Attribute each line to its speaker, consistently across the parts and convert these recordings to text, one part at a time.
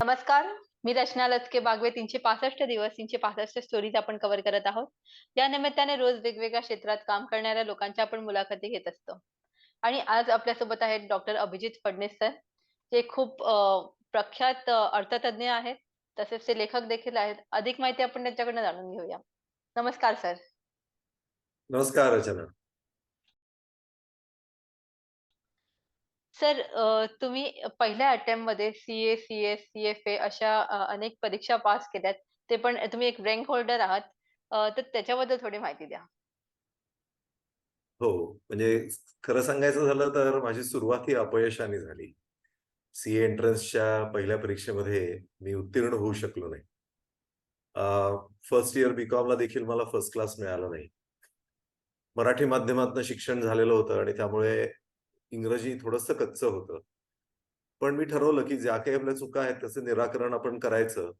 Speaker 1: नमस्कार. मी रचना लचके बागवे. तीनशे पासष्ट दिवस तीनशे पासष्ट स्टोरीज आपण कव्हर करत आहोत. या निमित्ताने रोज वेगवेगळ्या क्षेत्रात काम करणाऱ्या लोकांच्या आपण मुलाखती घेत असतो. आणि आज आपल्यासोबत आहेत डॉक्टर अभिजित फडणीस सर जे खूप प्रख्यात अर्थतज्ञ आहेत. तसेच ते लेखक देखील आहेत. अधिक माहिती आपण त्यांच्याकडनं जाणून घेऊया. नमस्कार सर
Speaker 2: नमस्कार रचना.
Speaker 1: सर अ, तुम्ही पहिल्या अटेम्प्टमध्ये सी-एफ-ए अशा अ, अनेक परीक्षा पास केल्यात. ते पण तुम्ही एक रँक होल्डर आहात. अ, तर त्याच्याबद्दल थोडी माहिती द्या.
Speaker 2: हो म्हणजे खरं सांगायचं झालं तर माझी सुरुवात ही अपयशाने झाली. सीए एंट्रन्सच्या पहिल्या परीक्षेमध्ये मी उत्तीर्ण होऊ शकलो नाही. फर्स्ट इयर बीकॉमला देखील मला फर्स्ट क्लास मिळाला नाही. मराठी माध्यमातून शिक्षण झालेलं होतं आणि त्यामुळे इंग्रजी थोडंसं कच्चं होतं. पण मी ठरवलं की ज्या काही आपल्या चुका आहेत त्याचं निराकरण आपण करायचं.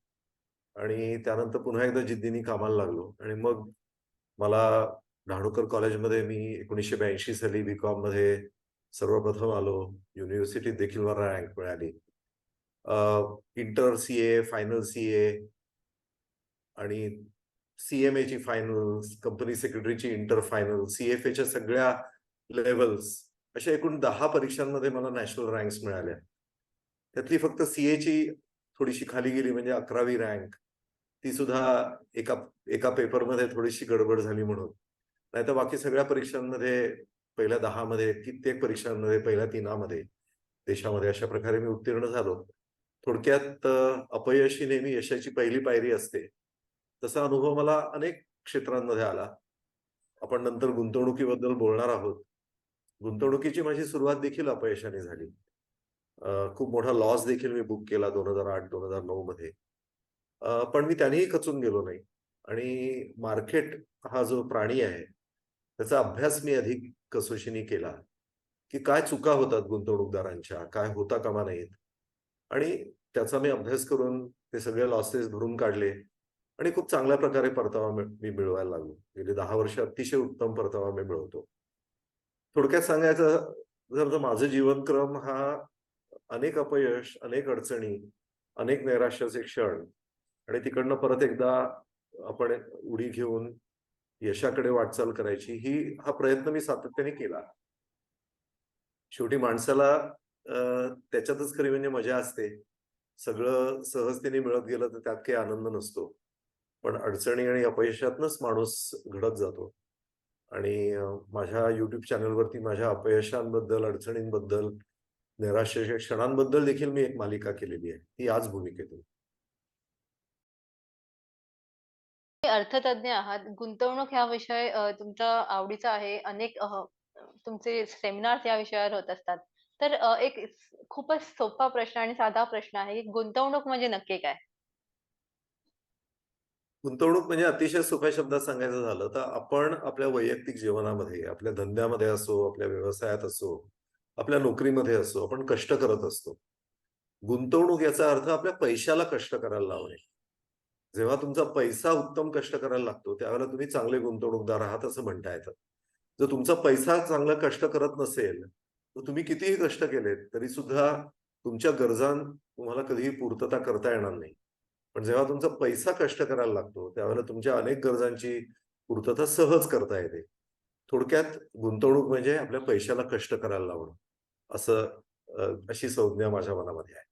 Speaker 2: आणि त्यानंतर पुन्हा एकदा जिद्दीने कामाला लागलो. आणि मग मला डहाणूकर कॉलेजमध्ये मी एकोणीसशे ब्याऐंशी साली बी कॉममध्ये सर्वप्रथम आलो. युनिव्हर्सिटीत देखील मला रँक मिळाली. Inter C A final C A आणि सीएमए ची फायनल कंपनी सेक्रेटरीची इंटर फायनल सीएफएच्या सगळ्या लेवल्स अशा एकूण दहा परीक्षांमध्ये मला नॅशनल रँक्स मिळाल्या. त्यातली फक्त सीए ची थोडीशी खाली गेली म्हणजे अकरावी रँक. ती सुद्धा एका एका पेपरमध्ये थोडीशी गडबड झाली म्हणून. नाहीतर बाकी सगळ्या परीक्षांमध्ये पहिल्या दहा मध्ये कित्येक परीक्षांमध्ये पहिल्या तीनामध्ये देशामध्ये अशा प्रकारे मी उत्तीर्ण झालो. थोडक्यात अपयशी नेहमी यशाची पहिली पायरी असते. तसा अनुभव मला अनेक क्षेत्रांमध्ये आला. आपण नंतर गुंतवणुकीबद्दल बोलणार आहोत. गुंतवणुकीची माझी सुरुवात देखील अपयशाने झाली. खूप मोठा लॉस देखील मी बुक केला दोन हजार आठ दोन हजार नऊ मध्ये. पण मी त्यानेही खचून गेलो नाही. आणि मार्केट हा जो प्राणी आहे त्याचा अभ्यास मी अधिक कसोशीने केला की काय चुका होतात गुंतवणूकदारांच्या काय होता कामा नाहीत आणि त्याचा मी अभ्यास करून ते सगळे लॉसेस भरून काढले आणि खूप चांगल्या प्रकारे परतावा मी मिळवायला लागलो. गेली दहा वर्ष अतिशय उत्तम परतावा मी मिळवतो. थोडक्यात सांगायचं जर माझं जीवनक्रम हा अनेक अपयश अनेक अडचणी अनेक नैराश्याचे क्षण आणि तिकडनं परत एकदा आपण उडी घेऊन यशाकडे वाटचाल करायची ही हा प्रयत्न मी सातत्याने केला. शेवटी माणसाला त्याच्यातच खरी म्हणजे मजा असते. सगळं सहजतेने मिळत गेलं तर त्यात काही आनंद नसतो. पण अडचणी आणि अपयशातनच माणूस घडत जातो. आणि माझ्या युट्यूब चॅनलवरती माझ्या अपयशांबद्दल अडचणींबद्दल निराशेच्या क्षणांबद्दल देखील मी एक मालिका केलेली आहे. ती आज भूमिकेतून.
Speaker 1: अर्थतज्ञ आहात. गुंतवणूक ह्या विषय तुमचा आवडीचा आहे. अनेक तुमचे सेमिनार्स या विषयावर होत असतात. तर एक खूपच सोपा प्रश्न आणि साधा प्रश्न आहे. गुंतवणूक म्हणजे नक्की काय?
Speaker 2: गुंतवणूक म्हणजे अतिशय सोप्या शब्दात सांगायचं झालं तर आपण आपल्या वैयक्तिक जीवनामध्ये आपल्या धंद्यामध्ये असो आपल्या व्यवसायात असो आपल्या नोकरीमध्ये असो आपण कष्ट करत असतो. गुंतवणूक याचा अर्थ आपल्या पैशाला कष्ट करायला लावणे. जेव्हा तुमचा पैसा उत्तम कष्ट करायला लागतो त्यावेळेला तुम्ही चांगले गुंतवणूकदार आहात असं म्हणता येतं. जर तुमचा पैसा चांगलं कष्ट करत नसेल तर तुम्ही कितीही कष्ट केलेत तरी सुद्धा तुमच्या गरजां तुम्हाला कधीही पूर्तता करता येणार नाही. पण जेव्हा तुमचा पैसा कष्ट करायला लागतो त्यावेळेला तुमच्या अनेक गरजांची पूर्तता सहज करता येते. थोडक्यात गुंतवणूक म्हणजे आपल्या पैशाला कष्ट करायला लावणं. असं अशी संज्ञा माझ्या मनामध्ये आहे.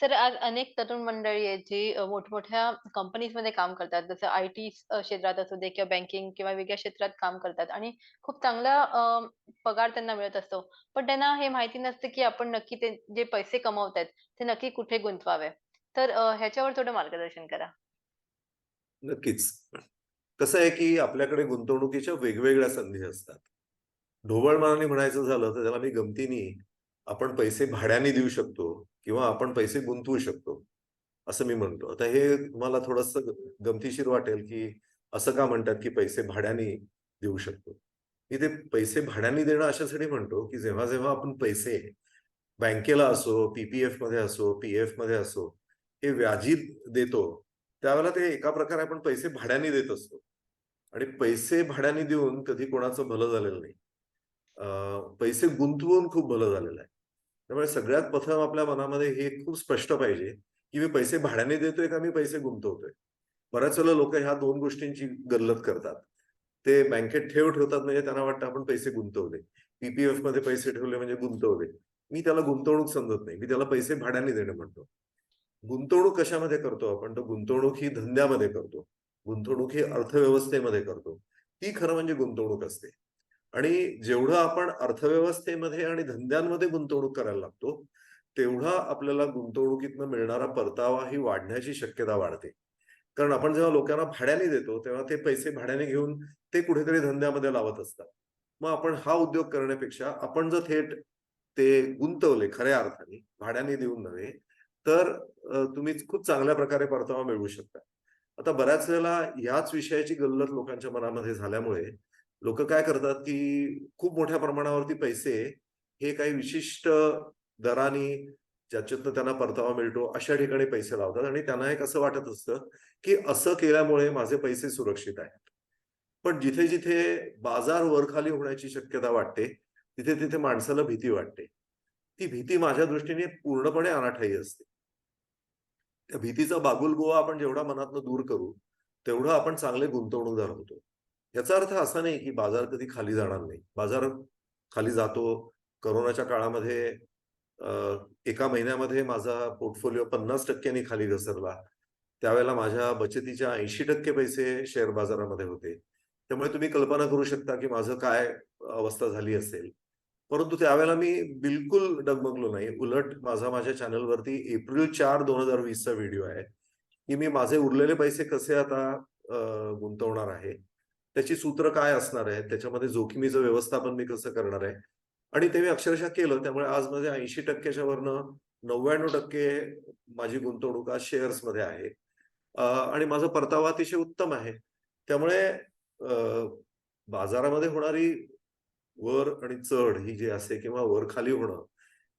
Speaker 1: तर आज अनेक तरुण मंडळी आहेत जी अ, मोठमोठ्या कंपनीजमध्ये काम करतात. जसं आय टी क्षेत्रात असू दे किंवा बँकिंग किंवा वेगळ्या क्षेत्रात काम करतात आणि खूप चांगला अ, पगार त्यांना मिळत असतो. पण त्यांना हे माहिती नसतं की आपण नक्की ते जे पैसे कमवतायत ते नक्की कुठे गुंतवावे. तर अ, ह्याच्यावर थोडं मार्गदर्शन करा.
Speaker 2: नक्कीच. कसं आहे की आपल्याकडे गुंतवणुकीच्या वेगवेगळ्या संधी असतात. ढोबळ मनाने म्हणायचं झालं तर त्याला मी गमतीने आपण पैसे भाड्याने देऊ शकतो. किंवा आपण पैसे गुंतवू शकतो असं मी म्हणतो. आता हे तुम्हाला थोडस गमतीशीर वाटेल की असं का म्हणतात की पैसे भाड्याने देऊ शकतो? मी ते पैसे भाड्याने देणं अशासाठी म्हणतो की जेव्हा जेव्हा आपण पैसे बँकेला असो पीपीएफमध्ये असो पीएफमध्ये असो हे व्याजी देतो त्यावेळेला ते एका प्रकारे आपण पैसे भाड्याने देत असतो. आणि पैसे भाड्याने देऊन कधी कोणाचं भलं झालेलं नाही. पैसे गुंतवून खूप भलं झालेलं आहे. त्यामुळे सगळ्यात प्रथम आपल्या मनामध्ये हे खूप स्पष्ट पाहिजे की मी पैसे भाड्याने देतोय का मी पैसे गुंतवतोय? बऱ्याच वेळेला लोक ह्या दोन गोष्टींची गल्लत करतात. ते बँकेत ठेव ठेवतात म्हणजे त्यांना वाटतं आपण पैसे गुंतवले. पीपीएफमध्ये पैसे ठेवले म्हणजे गुंतवले. मी त्याला गुंतवणूक समजत नाही. मी त्याला पैसे भाड्याने देणे म्हणतो. गुंतवणूक कशामध्ये करतो आपण? तर गुंतवणूक ही धंद्यामध्ये करतो. गुंतवणूक ही अर्थव्यवस्थेमध्ये करतो. ती खरं म्हणजे गुंतवणूक असते. आणि जेवढं आपण अर्थव्यवस्थेमध्ये आणि धंद्यांमध्ये गुंतवणूक करायला लागतो तेवढा आपल्याला गुंतवणुकीतनं मिळणारा परतावा ही वाढण्याची शक्यता वाढते. कारण आपण जेव्हा लोकांना भाड्याने देतो तेव्हा ते पैसे भाड्याने घेऊन ते कुठेतरी धंद्यामध्ये लावत असतात. मग आपण हा उद्योग करण्यापेक्षा आपण जर थेट ते गुंतवले खऱ्या अर्थाने भाड्याने देऊन नव्हे तर तुम्ही खूप चांगल्या प्रकारे परतावा मिळवू शकता. आता बऱ्याच वेळेला याच विषयाची गल्लत लोकांच्या मनामध्ये झाल्यामुळे लोक काय करतात की खूप मोठ्या प्रमाणावरती पैसे हे काही विशिष्ट दराने ज्याच्यातनं त्यांना परतावा मिळतो अशा ठिकाणी पैसे लावतात. आणि त्यांना एक असं वाटत असतं की असं केल्यामुळे माझे पैसे सुरक्षित आहेत. पण जिथे जिथे बाजार वरखाली होण्याची शक्यता वाटते तिथे तिथे माणसाला भीती वाटते. ती भीती माझ्या दृष्टीने पूर्णपणे अनाठायी असते. त्या भीतीचा बागुलगोवा आपण जेवढा मनातनं दूर करू तेवढं आपण चांगले गुंतवणूकदार होतो. याचा अर्थ असा नाही की बाजार कधी खाली जाणार नाही. बाजार खाली जातो. करोनाच्या काळामध्ये एका महिन्यामध्ये माझा पोर्टफोलिओ पन्नास टक्क्यांनी खाली घसरला. त्यावेळेला माझ्या बचतीच्या ऐंशी टक्के पैसे शेअर बाजारामध्ये होते. त्यामुळे तुम्ही कल्पना करू शकता की माझं काय अवस्था झाली असेल. परंतु त्यावेळेला मी बिलकुल डगमगलो नाही. उलट माझा माझ्या चॅनलवरती एप्रिल चार दोन हजार वीसचा व्हिडिओ आहे. की मी माझे उरलेले पैसे कसे आता गुंतवणार आहे? त्याची सूत्र काय असणार आहे? त्याच्यामध्ये जोखमीचं व्यवस्थापन मी कसं करणार आहे? आणि ते मी अक्षरशः केलं. त्यामुळे आज माझे ऐंशी टक्क्याच्या वरनं नव्याण्णव टक्के माझी गुंतवणूक आज शेअर्समध्ये आहे आणि माझा परतावा अतिशय उत्तम आहे. त्यामुळे बाजारामध्ये होणारी वर आणि चढ ही जी असते किंवा वर खाली होणं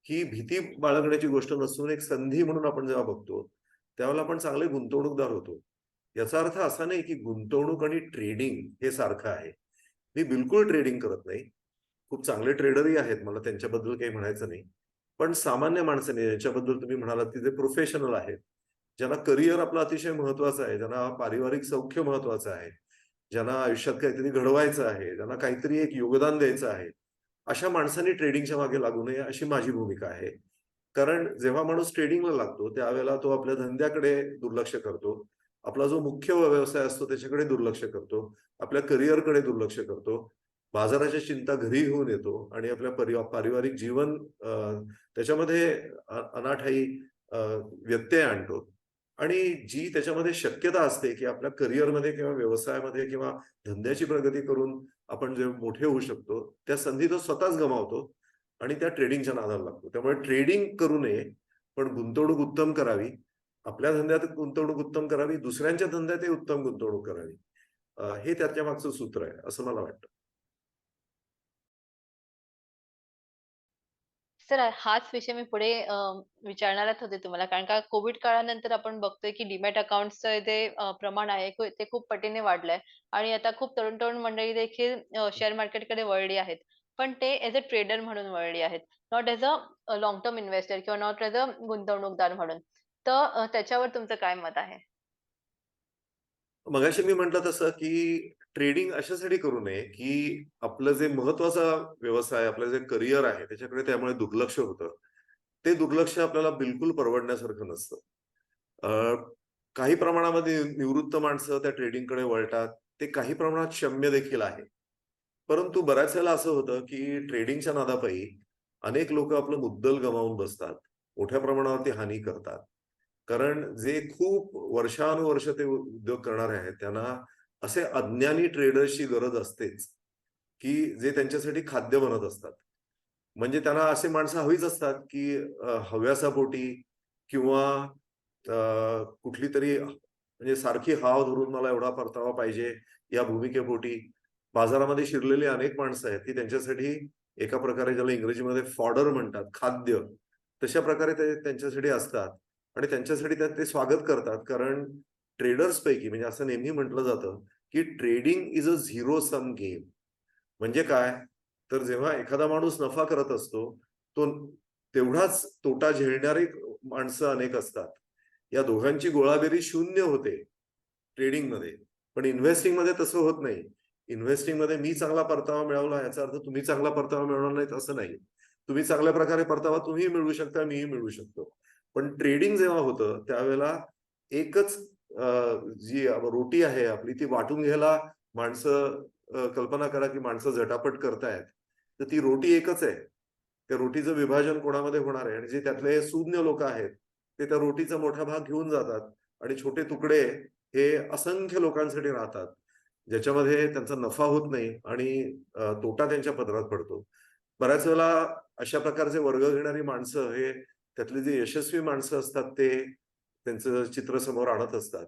Speaker 2: ही भीती बाळगण्याची गोष्ट नसून एक संधी म्हणून आपण जेव्हा बघतो त्यावेळेला आपण चांगले गुंतवणूकदार होतो. याचा अर्थ असा नाही की गुंतवणूक आणि ट्रेडिंग हे सारखं आहे. मी बिलकुल ट्रेडिंग करत नाही. खूप चांगले ट्रेडरही आहेत. मला त्यांच्याबद्दल काही म्हणायचं नाही. पण सामान्य माणसाने ज्यांच्याबद्दल तुम्ही म्हणालात की जे प्रोफेशनल आहेत. ज्यांना करिअर आपलं अतिशय महत्वाचं आहे. ज्यांना पारिवारिक सौख्य महत्वाचं आहे. ज्यांना आयुष्यात काहीतरी घडवायचं आहे. ज्यांना काहीतरी एक योगदान द्यायचं आहे. अशा माणसांनी ट्रेडिंगच्या मागे लागू नये अशी माझी भूमिका आहे. कारण जेव्हा माणूस ट्रेडिंगला लागतो त्यावेळेला तो आपल्या धंद्याकडे दुर्लक्ष करतो. आपला जो मुख्य व्यवसाय असतो त्याच्याकडे दुर्लक्ष करतो आपल्या करिअरकडे दुर्लक्ष करतो बाजाराच्या चिंता घरी घेऊन येतो आणि आपल्या परिवार पारिवारिक जीवन त्याच्यामध्ये अनाठाई व्यत्यय आणतो. आणि जी त्याच्यामध्ये शक्यता असते की आपल्या करिअरमध्ये किंवा व्यवसायामध्ये किंवा धंद्याची प्रगती करून आपण जे मोठे होऊ शकतो त्या संधी तो स्वतःच गमावतो आणि त्या ट्रेडिंगच्या नादाला लागतो. त्यामुळे ट्रेडिंग करू नये पण गुंतवणूक उत्तम करावी. आपल्या धंद्यात गुंतवणूक उत्तम करावी दुसऱ्यांच्या धंद्यातही उत्तम गुंतवणूक करावी. हे त्याच्या मागचं सूत्र आहे असं मला वाटतं.
Speaker 1: सर हाच विषय मी पुढे विचारणारच होते तुम्हाला. कारण का कोविड काळानंतर आपण बघतोय की डीमॅट अकाउंटचं जे प्रमाण आहे ते खूप पटीने वाढलंय. आणि आता खूप तरुण तरुण मंडळी देखील शेअर मार्केटकडे वळली आहेत. पण ते एज अ ट्रेडर म्हणून वळली आहेत. Not as a long term investor किंवा नॉट एज अ गुंतवणूकदार म्हणून. तर अ, त्याच्यावर तुमचं काय मत आहे?
Speaker 2: मगाशी मी म्हटलं तसं की ट्रेडिंग अशासाठी करू नये की आपलं जे महत्त्वाचा व्यवसाय आपलं जे करिअर आहे त्याच्याकडे त्यामुळे दुर्लक्ष होतं. ते दुर्लक्ष आपल्याला बिलकुल परवडण्यासारखं नसतं. अ, काही प्रमाणामध्ये निवृत्त माणसं त्या ट्रेडिंगकडे वळतात. ते काही प्रमाणात क्षम्य देखील आहे. परंतु बऱ्याच वेळेला असं होतं की ट्रेडिंगच्या नादापायी अनेक लोक आपलं मुद्दल गमावून बसतात. मोठ्या प्रमाणावरती हानी करतात. कारण जे खूप वर्षानुवर्ष ते उद्योग करणारे आहेत त्यांना असे अज्ञानी ट्रेडर्सची गरज असतेच की जे त्यांच्यासाठी खाद्य बनत असतात. म्हणजे त्यांना असे माणसं हवीच असतात की हव्यासापोटी किंवा कुठली तरी म्हणजे सारखी हाव धरून मला एवढा परतावा पाहिजे या भूमिकेपोटी. बाजारामध्ये शिरलेली अनेक माणसं आहेत ती त्यांच्यासाठी एका प्रकारे ज्याला इंग्रजीमध्ये फॉडर म्हणतात खाद्य तशा प्रकारे ते त्यांच्यासाठी असतात. आणि त्यांच्यासाठी त्यात ते स्वागत करतात. कारण ट्रेडर्स पैकी म्हणजे असं नेहमी म्हटलं जातं की trading is a zero sum game म्हणजे काय? तर जेव्हा एखादा माणूस नफा करत असतो तो तेवढाच तोटा झेलणारी माणसं अनेक असतात. या दोघांची गोळाबेरी शून्य होते ट्रेडिंगमध्ये पण इन्व्हेस्टिंगमध्ये तसं होत नाही. इन्व्हेस्टिंगमध्ये मी चांगला परतावा मिळवला याचा अर्थ तुम्ही चांगला परतावा मिळवणार नाहीत असं नाही. तुम्ही चांगल्या प्रकारे परतावा तुम्ही मिळवू शकता मीही मिळवू शकतो. पण ट्रेडिंग जेव्हा होतं त्यावेळेला एकच जी रोटी आहे आपली ती वाटून घ्यायला माणसं कल्पना करा की माणसं झटापट करतायत. तर ती रोटी एकच आहे. त्या रोटीचं विभाजन कोणामध्ये होणार आहे? आणि जे त्यातले सुज्ञ लोक आहेत ते त्या रोटीचा मोठा भाग घेऊन जातात आणि छोटे तुकडे हे असंख्य लोकांसाठी राहतात ज्याच्यामध्ये त्यांचा नफा होत नाही आणि तोटा त्यांच्या पदरात पडतो. बऱ्याच वेळेला अशा प्रकारचे वर्ग घेणारी माणसं हे त्यातले जे यशस्वी माणसं असतात ते त्यांचं चित्र समोर आणत असतात.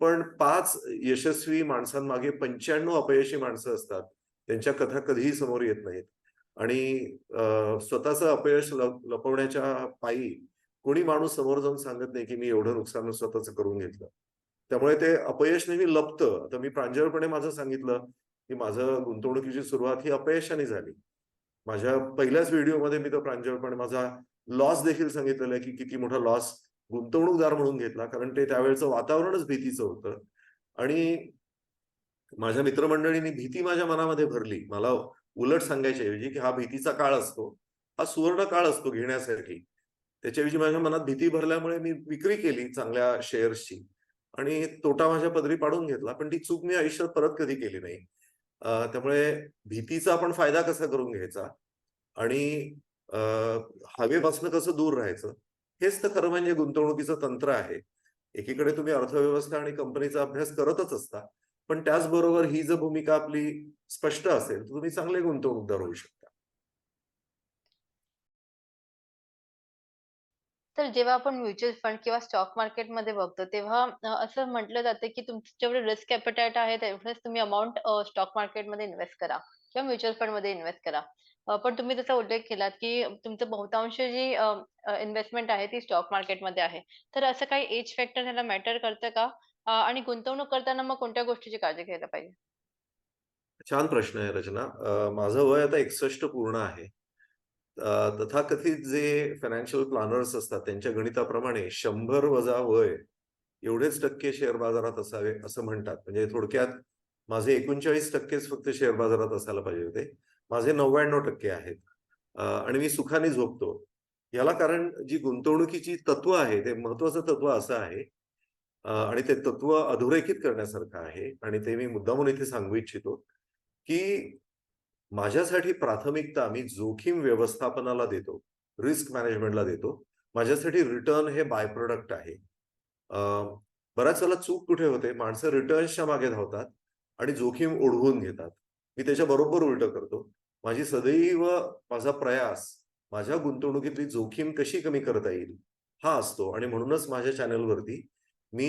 Speaker 2: पण पाच यशस्वी माणसांमागे पंच्याण्णव अपयशी माणसं असतात त्यांच्या कथा कधीही समोर येत नाहीत. आणि स्वतःचं अपयश लपवण्याच्या पायी कोणी माणूस समोर जाऊन सांगत नाही की मी एवढं नुकसान स्वतःच करून घेतलं. त्यामुळे ते अपयश नेहमी लपतं. आता मी प्रांजळपणे माझं सांगितलं की माझं गुंतवणुकीची सुरुवात ही अपयशाने झाली. माझ्या पहिल्याच व्हिडिओमध्ये मी तो प्रांजळपणे माझा लॉस देखील सांगितलेला आहे की किती मोठा लॉस गुंतवणूकदार म्हणून घेतला कारण ते त्यावेळेचं वातावरणच भीतीचं होतं. आणि माझ्या मित्रमंडळींनी भीती माझ्या मनामध्ये भरली. मला उलट सांगायच्या ऐवजी की हा भीतीचा काळ असतो. हा सुवर्ण काळ असतो घेण्यासाठी. त्याच्याऐवजी माझ्या मनात भीती भरल्यामुळे मी विक्री केली चांगल्या शेअर्सची आणि तोटा माझ्या पदरी पाडून घेतला पण ती चूक मी आयुष्यात परत कधी केली नाही. त्यामुळे भीतीचा आपण फायदा कसा करून घ्यायचा? आणि हवेपासून कसं दूर राहायचं. हेच तर खरं म्हणजे गुंतवणुकीचं तंत्र आहे. एकीकडे तुम्ही अर्थव्यवस्था आणि कंपनीचा अभ्यास करतच असता पण त्याचबरोबर ही जर भूमिका आपली स्पष्ट असेल तर तुम्ही चांगले गुंतवणूकदार होऊ शकता.
Speaker 1: तर जेव्हा आपण म्युच्युअल फंड किंवा स्टॉक मार्केटमध्ये बघतो तेव्हा असं म्हटलं जातं की तुमचं जेवढं रिस्क कॅपिटाईट आहे तेवढेच तुम्ही अमाऊंट स्टॉक मार्केटमध्ये इन्व्हेस्ट करा किंवा म्युच्युअल फंडमध्ये इन्व्हेस्ट करा. अ, पण तुम्ही त्याचा उल्लेख केलात की तुमचं बहुतांश जी इन्व्हेस्टमेंट आहे ती स्टॉक मार्केटमध्ये आहे. तर असं काही एज फॅक्टर ह्याला मॅटर करतं का? अ, आणि गुंतवणूक करताना मग कोणत्या गोष्टीची काळजी घ्यायला पाहिजे?
Speaker 2: छान प्रश्न आहे रचना अं, माझं वय आता एकसष्ट पूर्ण आहे तथाकथित जे फायनान्शियल प्लॅनर्स असतात त्यांच्या गणिताप्रमाणे शंभर वजा वय एवढेच टक्के शेअर बाजारात असावे असं म्हणतात म्हणजे थोडक्यात माझे एकोणचाळीस टक्केच फक्त शेअर बाजारात असायला पाहिजे होते माझे नव्याण्णव टक्के आहेत. आणि मी सुखाने झोपतो. याला कारण जी गुंतवणुकीची तत्व आहे ते महत्वाचं तत्व असं आहे आणि ते तत्व अधोरेखित करण्यासारखं आहे आणि ते मी मुद्दामून इथे सांगू इच्छितो की माझ्यासाठी प्राथमिकता मी जोखीम व्यवस्थापनाला देतो रिस्क मॅनेजमेंटला देतो. माझ्यासाठी रिटर्न हे बाय प्रोडक्ट आहे. बऱ्याच वेळेला चूक कुठे होते? माणसं रिटर्न्सच्या मागे धावतात आणि जोखीम ओढवून घेतात. मी त्याच्या बरोबर उलट करतो. माझी सदैव माझा प्रयास माझ्या गुंतवणुकीतली जोखीम कशी कमी करता येईल हा असतो. आणि म्हणूनच माझ्या चॅनलवरती मी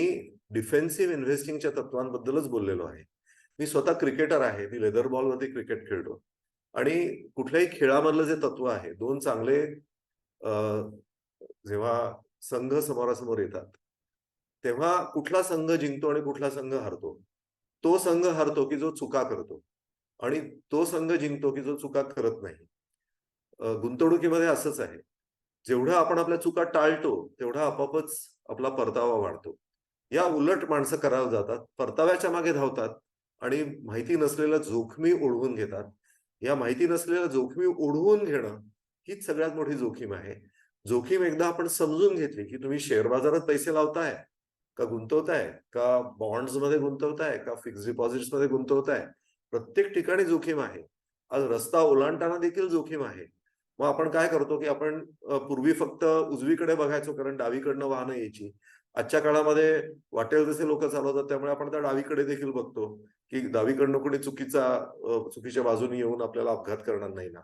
Speaker 2: डिफेन्सिव्ह इन्व्हेस्टिंगच्या तत्वांबद्दलच बोललेलो आहे. मी स्वतः क्रिकेटर आहे. मी लेदर बॉलवरती क्रिकेट खेळतो. आणि कुठल्याही खेळामधलं जे तत्व आहे दोन चांगले जेव्हा संघ समोरासमोर येतात तेव्हा कुठला संघ जिंकतो आणि कुठला संघ हरतो? तो संघ हरतो की जो चुका करतो? आणि तो संघ जिंकतो की जो चुका करत नाही. गुंतवणुकीमध्ये असंच आहे. जेवढं आपण आपल्या चुका टाळतो तेवढा आपोआपच आपला परतावा वाढतो. या उलट माणसं करायला जातात परताव्याच्या मागे धावतात आणि माहिती नसलेल्या जोखमी ओढवून घेतात. या माहिती नसलेल्या जोखमी ओढवून घेणं हीच सगळ्यात मोठी जोखीम आहे. जोखीम एकदा आपण समजून घेतली की तुम्ही शेअर बाजारात पैसे लावताय का गुंतवताय का बॉन्ड्समध्ये गुंतवताय का फिक्स डिपॉझिट्समध्ये गुंतवताय प्रत्येक ठिकाणी जोखीम आहे. आज रस्ता ओलांडताना देखील जोखीम आहे. मग आपण काय करतो की आपण पूर्वी फक्त उजवीकडे बघायचो कारण डावीकडनं वाहनं यायची. आजच्या काळामध्ये वाटेल जसे लोक चालवतात त्यामुळे आपण त्या डावीकडे देखील बघतो की डावीकडनं कोणी चुकीचा चुकीच्या बाजूने येऊन आपल्याला अपघात करणार नाही ना.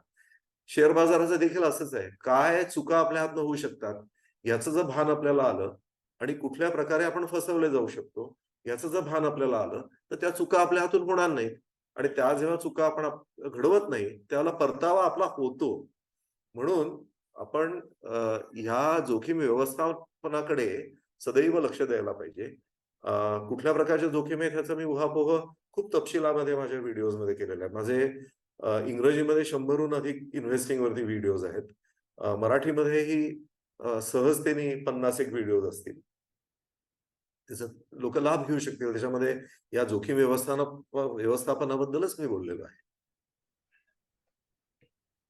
Speaker 2: शेअर बाजाराचं देखील असंच आहे. काय चुका आपल्या हातनं होऊ शकतात याचं जर भान आपल्याला आलं आणि कुठल्या प्रकारे आपण फसवले जाऊ शकतो याचं जर भान आपल्याला आलं तर त्या चुका आपल्या हातून होणार नाहीत. आणि त्या जेव्हा चुका आपण घडवत नाही त्याला परतावा आपला होतो. म्हणून आपण ह्या जोखीम व्यवस्थापनाकडे सदैव लक्ष द्यायला पाहिजे. कुठल्या प्रकारच्या जोखीम आहेत ह्याचा मी उहापोह खूप तपशिलामध्ये माझ्या व्हिडिओजमध्ये केलेला आहे. माझे इंग्रजीमध्ये शंभरहून अधिक इन्व्हेस्टिंग वरती व्हिडिओज आहेत. मराठीमध्येही सहजतेने 50 एक व्हिडिओज असतील. त्याचा लोकं लाभ घेऊ शकतील. त्याच्यामध्ये या जोखीम व्यवस्थापनाबद्दलच मी बोललेलो आहे.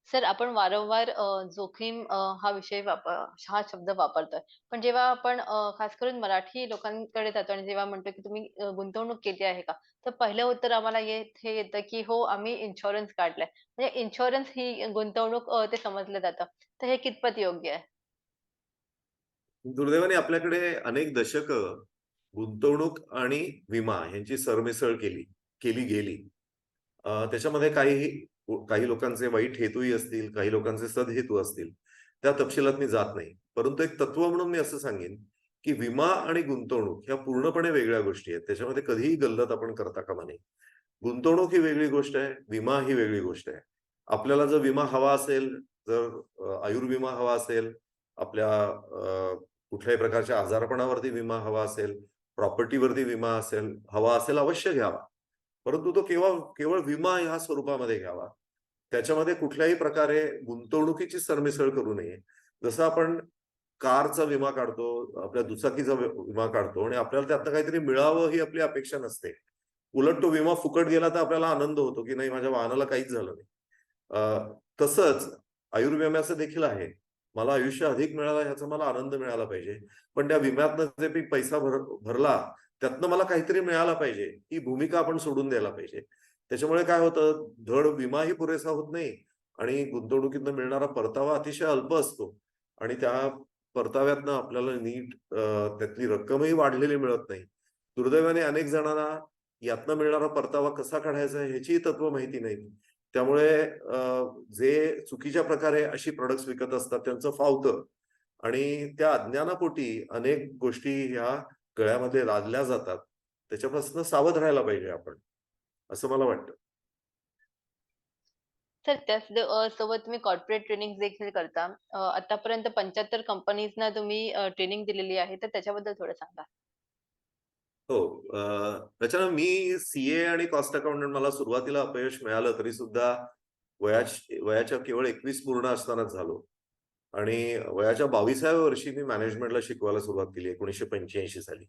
Speaker 1: सर आपण वारंवार जोखीम हा विषय हा शब्द वापरतोय. पण जेव्हा आपण खास करून मराठी लोकांकडे जातो आणि जेव्हा म्हणतो की तुम्ही गुंतवणूक केली आहे का? तर पहिलं उत्तर आम्हाला हे येतं की हो आम्ही इन्शुरन्स काढलाय. म्हणजे इन्शुरन्स ही गुंतवणूक ते समजलं जातं. तर हे कितपत योग्य आहे?
Speaker 2: दुर्दैवाने आपल्याकडे अनेक दशकं गुंतवणूक आणि विमा यांची सरमिसळ केली केली गेली. त्याच्यामध्ये काही काही लोकांचे वाईट हेतूही असतील, काही लोकांचे सदहेतू असतील. त्या तपशिलात मी जात नाही. परंतु एक तत्व म्हणून मी असं सांगेन, की विमा आणि गुंतवणूक ह्या पूर्णपणे वेगळ्या गोष्टी आहेत. त्याच्यामध्ये कधीही गल्लत आपण करता कामा नाही गुंतवणूक ही वेगळी गोष्ट आहे, विमा ही वेगळी गोष्ट आहे. आपल्याला जर विमा हवा असेल, जर आयुर्विमा हवा असेल, आपल्या कुठल्याही प्रकारच्या आजारपणावरती विमा हवा असेल, प्रॉपर्टीवरती विमा असेल हवा असेल अवश्य घ्यावा. परंतु तो केवळ केवळ विमा ह्या स्वरूपामध्ये घ्यावा. त्याच्यामध्ये कुठल्याही प्रकारे गुंतवणुकीची सरमिसळ करू नये. जसं आपण कारचा विमा काढतो, आपल्या दुचाकीचा विमा काढतो आणि आपल्याला त्यातनं काहीतरी मिळावं ही आपली अपेक्षा नसते. उलट तो विमा फुकट गेला तर आपल्याला आनंद होतो, की नाही माझ्या वाहनाला काहीच झालं नाही. तसंच आयुर्विम्याचं देखील आहे. मला आयुष्य अधिक मिळालं ह्याचा मला आनंद मिळाला पाहिजे. पण त्या विम्यातनं जे मी पैसा भर भरला, त्यातनं मला काहीतरी मिळाला पाहिजे. ही भूमिका आपण सोडून द्यायला पाहिजे. त्याच्यामुळे काय होतं, धड विमाही पुरेसा होत नाही आणि गुंतवणुकीतनं मिळणारा परतावा अतिशय अल्प असतो आणि त्या परताव्यातनं आपल्याला नीट त्यातली रक्कमही वाढलेली मिळत नाही. दुर्दैवाने अनेक जणांना यातनं मिळणारा परतावा कसा काढायचा ह्याचीही तत्व माहिती नाही त्यामुळे जे चुकीच्या प्रकारे अशी प्रोडक्ट्स विकत असतात त्यांचं फावतं आणि त्या अज्ञानापोटी अनेक गोष्टी ह्या गळ्यामध्ये लादल्या जातात. त्याच्यापासून सावध राहायला पाहिजे आपण, असं मला वाटतं.
Speaker 1: सर त्याच सोबत तुम्ही कॉर्पोरेट ट्रेनिंग देखील करता. आतापर्यंत 75 कंपनीजना तुम्ही ट्रेनिंग दिलेली आहे. तर त्याच्याबद्दल थोडं सांगा?
Speaker 2: हो. अ, त्याच्यानं मी सीए आणि कॉस्ट अकाउंटंट मला सुरुवातीला अपयश मिळालं तरी सुद्धा वयाच्या वयाच्या केवळ 21 पूर्ण असतानाच झालो. आणि वयाच्या 22व्या वर्षी मी मॅनेजमेंटला शिकवायला सुरुवात केली 1985 साली.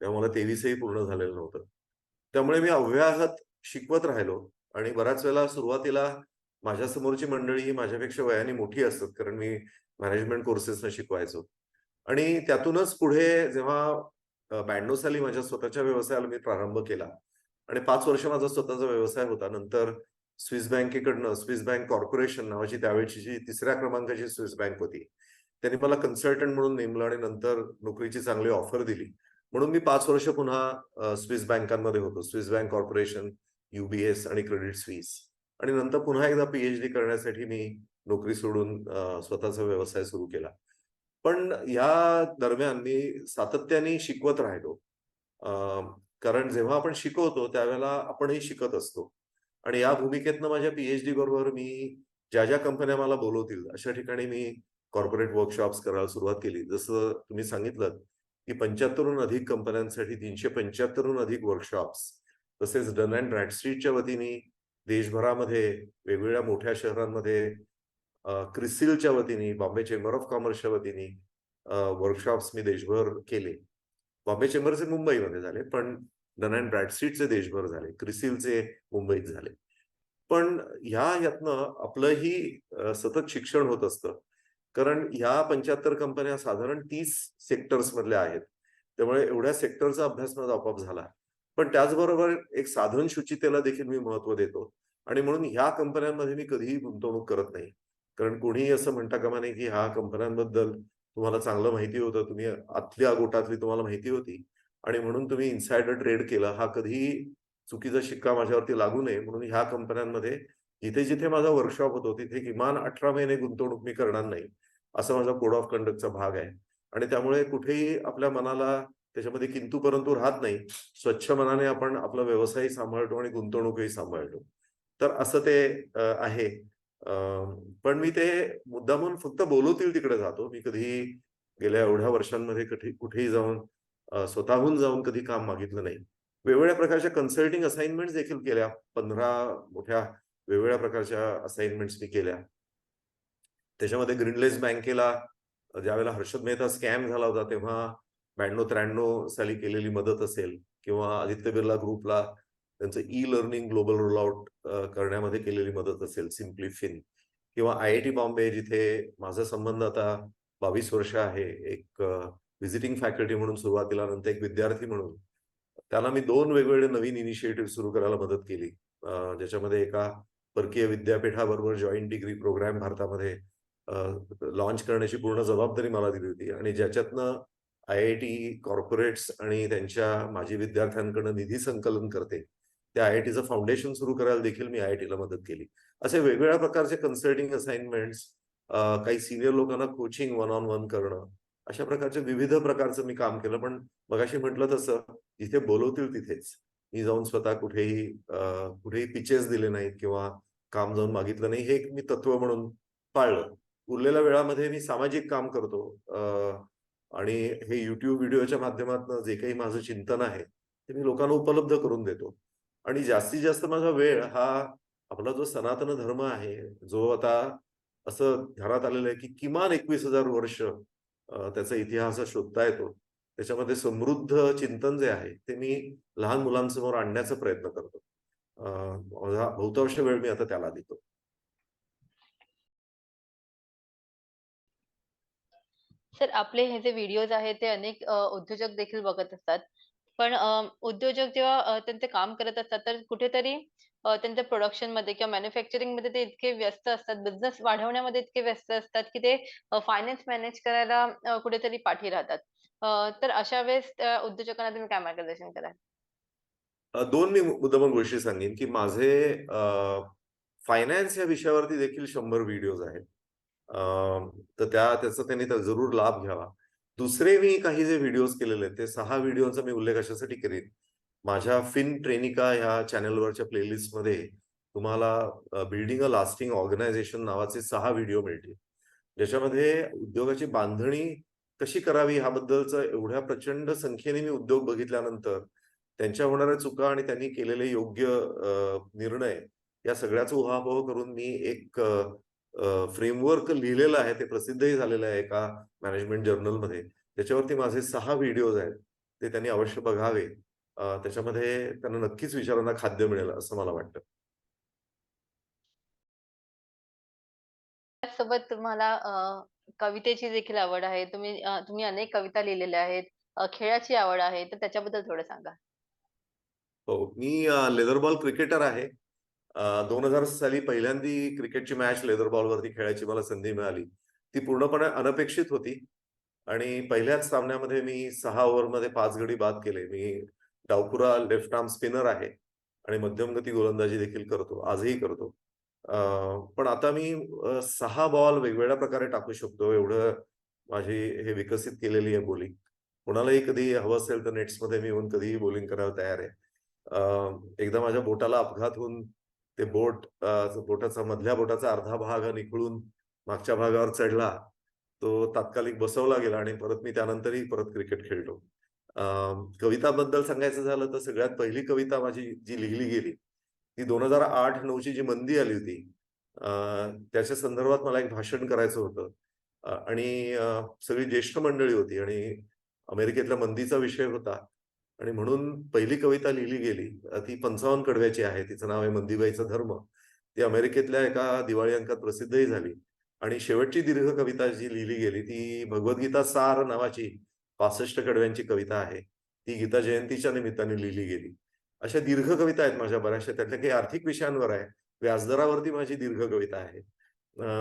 Speaker 2: तेव्हा मला तेवीसही पूर्ण झालेलं नव्हतं. त्यामुळे मी अव्याहत शिकवत राहिलो आणि बऱ्याच वेळेला सुरुवातीला माझ्या समोरची मंडळी ही माझ्यापेक्षा वयाने मोठी असतात कारण मी मॅनेजमेंट कोर्सेसला शिकवायचो. आणि त्यातूनच पुढे जेव्हा ब्याण्णव साली माझ्या स्वतःच्या व्यवसायाला मी प्रारंभ केला आणि पाच वर्ष माझा स्वतःचा व्यवसाय होता. नंतर स्विस बँकेकडनं स्विस बँक कॉर्पोरेशन नावाची त्यावेळची जी तिसऱ्या क्रमांकाची स्विस बँक होती. त्यांनी मला कन्सल्टंट म्हणून नेमलं आणि नंतर नोकरीची चांगली ऑफर दिली. म्हणून मी पाच वर्ष पुन्हा स्विस बँकांमध्ये होतो. स्विस बँक कॉर्पोरेशन, युबीएस आणि क्रेडिट स्विस. आणि नंतर पुन्हा एकदा पीएचडी करण्यासाठी मी नोकरी सोडून स्वतःचा व्यवसाय सुरू केला. पण या दरम्यान मी सातत्याने शिकवत राहिलो. कारण जेव्हा आपण शिकवतो त्यावेळेला आपणही शिकत असतो. आणि या भूमिकेतनं माझ्या पी-एच-डी बरोबर मी ज्या-ज्या कंपन्या मला बोलवतील अशा ठिकाणी मी कॉर्पोरेट वर्कशॉप्स करायला सुरुवात केली. जसं तुम्ही सांगितलं की पंच्याहत्तरहून अधिक कंपन्यांसाठी तीनशे पंच्याहत्तरहून अधिक वर्कशॉप्स तसेच डन अँड ब्रॅडस्ट्रीटच्या वतीने देशभरामध्ये वेगवेगळ्या मोठ्या शहरांमध्ये क्रिसिलच्या वतीने, बॉम्बे चेंबर ऑफ कॉमर्सच्या वतीने वर्कशॉप्स मी देशभर केले. बॉम्बे चेंबरचे मुंबईमध्ये झाले, पण डन अँड ब्रॅडसीटचे देशभर झाले. क्रिसिलचे मुंबईत झाले. पण ह्या ह्यातनं आपलंही सतत शिक्षण होत असतं. कारण ह्या 75 कंपन्या साधारण तीस सेक्टर्स मधल्या आहेत. त्यामुळे एवढ्या सेक्टरचा अभ्यास माझा आपोआप झाला. पण त्याचबरोबर एक साधन शुचितेला देखील मी महत्त्व देतो आणि म्हणून ह्या कंपन्यांमध्ये मी कधीही गुंतवणूक करत नाही. कारण कोणीही असं म्हणता कामा नाही की ह्या कंपन्यांबद्दल तुम्हाला चांगलं माहिती होतं, तुम्ही आतल्या गोटातली तुम्हाला माहिती होती आणि म्हणून तुम्ही इन्सायडर ट्रेड केला. हा कधीही चुकीचा शिक्का माझ्यावरती लागू नये म्हणून ह्या कंपन्यांमध्ये जिथे-जिथे माझा वर्कशॉप होतो, तिथे किमान 18 महिने गुंतवणूक मी करणार नाही. असा माझा कोड ऑफ कंडक्टचा भाग आहे. आणि त्यामुळे कुठेही आपल्या मनाला त्याच्यामध्ये किंतू परंतु राहत नाही. स्वच्छ मनाने आपण आपला व्यवसायही सांभाळतो आणि गुंतवणूकही सांभाळतो. तर असं ते आहे. पण मी ते मुद्दामून फक्त बोलवतील तिकडे जातो. मी कधीही गेल्या एवढ्या वर्षांमध्ये कधी कुठेही जाऊन स्वतःहून जाऊन कधी काम मागितलं नाही. वेगवेगळ्या प्रकारच्या कन्सल्टिंग असाइनमेंट देखील केल्या. 15 मोठ्या वेगवेगळ्या प्रकारच्या असाइनमेंट्स मी केल्या. त्याच्यामध्ये ग्रीनलेस बँकेला ज्यावेळेला हर्षद मेहता स्कॅम झाला होता तेव्हा ब्याण्णव त्र्याण्णव साली केलेली मदत असेल किंवा आदित्य बिर्ला ग्रुपला त्यांचं e learning global roll out करण्यामध्ये केलेली मदत असेल सिम्पली फिन किंवा आय आय टी बॉम्बे जिथे माझा संबंध आता बावीस वर्ष आहे एक व्हिजिटिंग फॅकल्टी म्हणून सुरुवातीला नंतर एक विद्यार्थी म्हणून. त्याला मी दोन वेगवेगळे नवीन इनिशिएटिव्ह सुरू करायला मदत केली. ज्याच्यामध्ये एका परकीय विद्यापीठाबरोबर जॉईंट डिग्री प्रोग्राम भारतामध्ये लॉन्च करण्याची पूर्ण जबाबदारी मला दिली होती. आणि ज्याच्यातनं आय आय टी कॉर्पोरेट्स आणि त्यांच्या माजी विद्यार्थ्यांकडनं निधी संकलन करते त्या आय आय टीचं फाउंडेशन सुरू करायला देखील मी आय आय टीला मदत केली. असे वेगवेगळ्या प्रकारचे कन्सल्टिंग असाइनमेंट्स काही सिनियर लोकांना कोचिंग वन ऑन वन करणं अशा प्रकारचे विविध प्रकारचं मी काम केलं. पण मगाशी म्हटलं तसं जिथे बोलवतील तिथेच. मी जाऊन स्वतः कुठेही कुठेही पिचेस दिले नाहीत किंवा काम जाऊन मागितलं नाही हे एक मी तत्व म्हणून पाळलं. उरलेल्या वेळामध्ये मी सामाजिक काम करतो. आणि हे युट्यूब व्हिडिओच्या माध्यमातून जे काही माझं चिंतन आहे ते मी लोकांना उपलब्ध करून देतो. आणि जास्तीत जास्त माझा वेळ हा आपला जो सनातन धर्म आहे जो आता असं ध्यानात आलेलं आहे की किमान एकवीस हजार वर्ष त्याचा इतिहास हा शोधता येतो. त्याच्यामध्ये समृद्ध चिंतन जे आहे ते मी लहान मुलांसमोर आणण्याचा प्रयत्न करतो. माझा बहुतांश वेळ मी आता त्याला देतो.
Speaker 1: सर आपले हे जे व्हिडिओज आहेत ते अनेक उद्योजक देखील बघत असतात. पण अ, उद्योजक जेव्हा अ, त्यांचे काम करत असतात तर कुठेतरी अ, त्यांच्या प्रोडक्शनमध्ये किंवा मॅन्युफॅक्चरिंगमध्ये ते इतके व्यस्त असतात, बिझनेस वाढवण्यामध्ये इतके व्यस्त असतात, की ते अ, फायनान्स मॅनेज करायला अ, कुठेतरी पाठी राहतात. अ, तर अशा वेळेस त्या उद्योजकांना तुम्ही काय मार्गदर्शन कराल?
Speaker 2: अ, दोन मी मुद्दामून गोष्टी सांगेन की माझे फायनान्स या विषयावरती देखील शंभर व्हिडिओज आहेत अ, तर त्या त्याचा त्यांनी जरूर लाभ घ्यावा दुसरे मी काही जे व्हिडिओज केलेले आहेत ते सहा व्हिडिओचा मी उल्लेख अशासाठी करीन. माझ्या फिन ट्रेनिका ह्या चॅनलवरच्या प्लेलिस्टमध्ये तुम्हाला बिल्डिंग अ लास्टिंग ऑर्गनायझेशन नावाचे सहा व्हिडिओ मिळतील. ज्याच्यामध्ये उद्योगाची बांधणी कशी करावी ह्याबद्दलचं एवढ्या प्रचंड संख्येने मी उद्योग बघितल्यानंतर त्यांच्या होणाऱ्या चुका आणि त्यांनी केलेले योग्य निर्णय या सगळ्याचा उहापोह करून मी एक फ्रेमवर्क लिहिलेलं आहे ते प्रसिद्धही झालेलं आहे एका मॅनेजमेंट जर्नलमध्ये त्याच्यावरती माझे सहा व्हिडिओज आहेत ते त्यांनी अवश्य बघावे त्याच्यामध्ये त्यांना नक्कीच विचारांना खाद्य मिळेल असं मला वाटतं
Speaker 1: त्याचसोबत तुम्हाला कवितेची देखील आवड आहे. तुम्ही तुम्ही अनेक कविता लिहिलेल्या आहेत. खेळाची आवड आहे. तर त्याच्याबद्दल थोडं सांगा?
Speaker 2: हो मी लेदर बॉल क्रिकेटर आहे दोन हजार साली पहिल्यांदी क्रिकेटची मॅच लेदर बॉलवरती खेळायची मला संधी मिळाली. ती पूर्णपणे अनपेक्षित होती. आणि पहिल्याच सामन्यामध्ये मी सहा ओव्हरमध्ये पाच गडी बाद केले. मी डावपुरा लेफ्ट आर्म स्पिनर आहे आणि मध्यमगती गोलंदाजी देखील करतो. आजही करतो. पण आता मी सहा बॉल वेगवेगळ्या प्रकारे टाकू शकतो. एवढं माझी हे विकसित केलेली आहे बोलिंग. कोणालाही कधी हवं असेल तर नेट्समध्ये मी येऊन कधीही बोलिंग करायला तयार आहे. एकदा माझ्या बोटाला अपघात होऊन ते बोट बोटाचा मधल्या बोटाचा अर्धा भाग निखळून मागच्या भागावर चढला. तो तात्कालिक बसवला गेला आणि परत मी त्यानंतरही परत क्रिकेट खेळलो. कविताबद्दल सांगायचं झालं तर सगळ्यात पहिली कविता माझी जी लिहिली गेली ती दोन हजार आठ नऊची जी मंदी आली होती त्याच्या संदर्भात मला एक भाषण करायचं होतं. आणि सगळी ज्येष्ठ मंडळी होती आणि अमेरिकेतल्या मंदीचा विषय होता. आणि म्हणून पहिली कविता लिहिली गेली. ती पंचावन्न कडव्याची आहे. तिचं नाव आहे मंदीबाईचा धर्म. ती अमेरिकेतल्या एका दिवाळी अंकात प्रसिद्धही झाली. आणि शेवटची दीर्घ कविता जी लिहिली गेली ती भगवद्गीता सार नावाची पासष्ट कडव्यांची कविता आहे. ती गीता जयंतीच्या निमित्ताने लिहिली गेली. अशा दीर्घ कविता आहेत माझ्या बऱ्याचशा. त्यातल्या काही आर्थिक विषयांवर आहे. व्याजदरावरती माझी दीर्घ कविता आहे.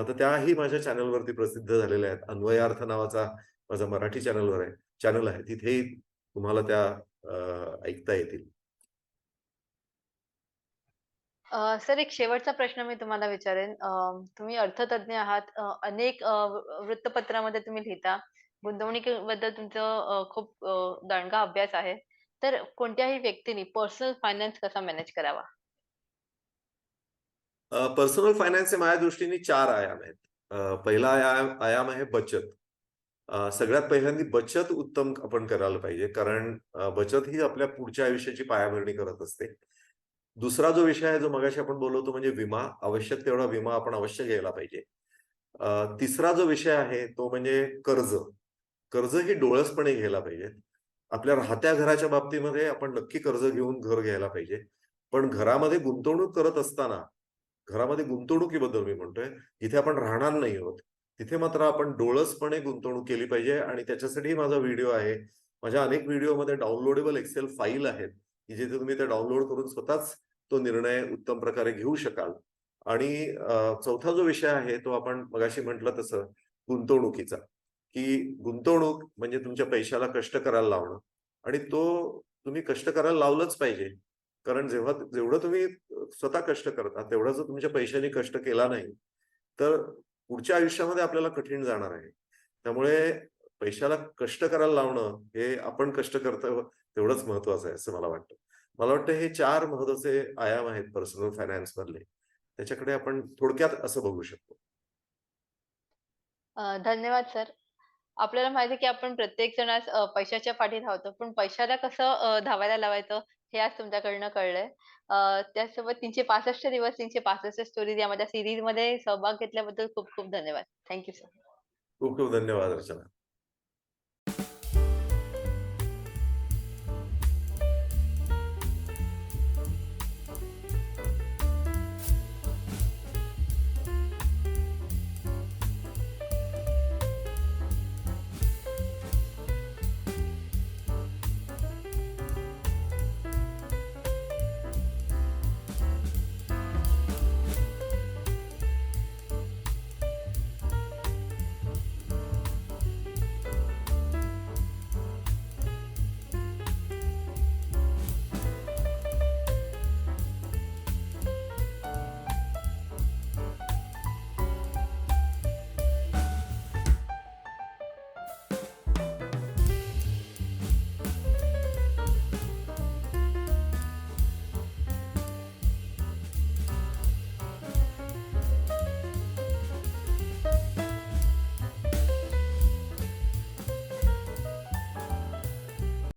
Speaker 2: तर त्याही माझ्या चॅनलवरती प्रसिद्ध झालेल्या आहेत. अन्वयार्थ नावाचा माझा मराठी चॅनलवर आहे. चॅनल आहे. तिथेही तुम्हाला त्या ऐकता येतील
Speaker 1: अ, सर एक शेवटचा प्रश्न मी तुम्हाला विचारेन. तुम्ही अर्थतज्ञ आहात. अनेक वृत्तपत्रामध्ये तुम्ही लिहिता. गुंतवणुकीबद्दल तुमचं खूप अ, दणका अभ्यास आहे. तर कोणत्याही व्यक्तीने पर्सनल फायनान्स कसा मॅनेज करावा?
Speaker 2: पर्सनल फायनान्सचे माझ्या दृष्टीने चार आयाम आहेत पहिला आयाम आयाम आहे बचत सगळ्यात पहिल्यांदा बचत उत्तम आपण करायला पाहिजे कारण बचत ही आपल्या पुढच्या आयुष्याची पायाभरणी करत असते दुसरा जो विषय आहे जो मगाशी आपण बोलवतो म्हणजे विमा आवश्यक तेवढा विमा आपण अवश्य घ्यायला पाहिजे तिसरा जो विषय आहे तो म्हणजे कर्ज. कर्ज ही डोळसपणे घ्यायला पाहिजे. आपल्या राहत्या घराच्या बाबतीमध्ये आपण नक्की कर्ज घेऊन घर घ्यायला पाहिजे. पण घरामध्ये गुंतवणूक करत असताना, घरामध्ये गुंतवणुकीबद्दल मी म्हणतोय, जिथे आपण राहणार नाही आहोत, तिथे मात्र आपण डोळसपणे गुंतवणूक केली पाहिजे आणि त्याच्यासाठीही माझा व्हिडिओ आहे. माझ्या अनेक व्हिडिओमध्ये डाउनलोडेबल एक्सेल फाईल आहेत, की जिथे तुम्ही ते डाउनलोड करून स्वतःच तो निर्णय उत्तम प्रकारे घेऊ शकाल. आणि चौथा जो विषय आहे तो आपण मगाशी म्हटलं तसं गुंतवणुकीचा, की गुंतवणूक म्हणजे तुमच्या पैशाला कष्ट करायला लावणं आणि तो तुम्ही कष्ट करायला लावलंच पाहिजे. कारण जेव्हा जेवढं तुम्ही स्वतः कष्ट करता, तेवढा जर तुमच्या पैशाने कष्ट केला नाही, तर पुढच्या आयुष्यामध्ये आपल्याला कठीण जाणार आहे. त्यामुळे पैशाला कष्ट करायला लावणं हे आपण कष्ट करतो तेवढंच महत्वाचं आहे, असं मला वाटतं. मला वाटतं हे चार महत्त्वाचे आयाम आहेत पर्सनल फायनान्स मधले. त्याच्याकडे आपण थोडक्यात असं बघू शकतो.
Speaker 1: धन्यवाद सर. आपल्याला माहिती आहे, की आपण प्रत्येक जण पैशाच्या पाठी धावतो. पण पैशाला कसं धावायला लावायचं हे आज तुमच्याकडनं कळलंय. अ, त्यासोबत 365 दिवस 365 स्टोरीज या माझ्या सीरीजमध्ये सहभाग घेतल्याबद्दल खूप खूप धन्यवाद. Thank you sir.
Speaker 2: खूप खूप धन्यवाद अर्चना.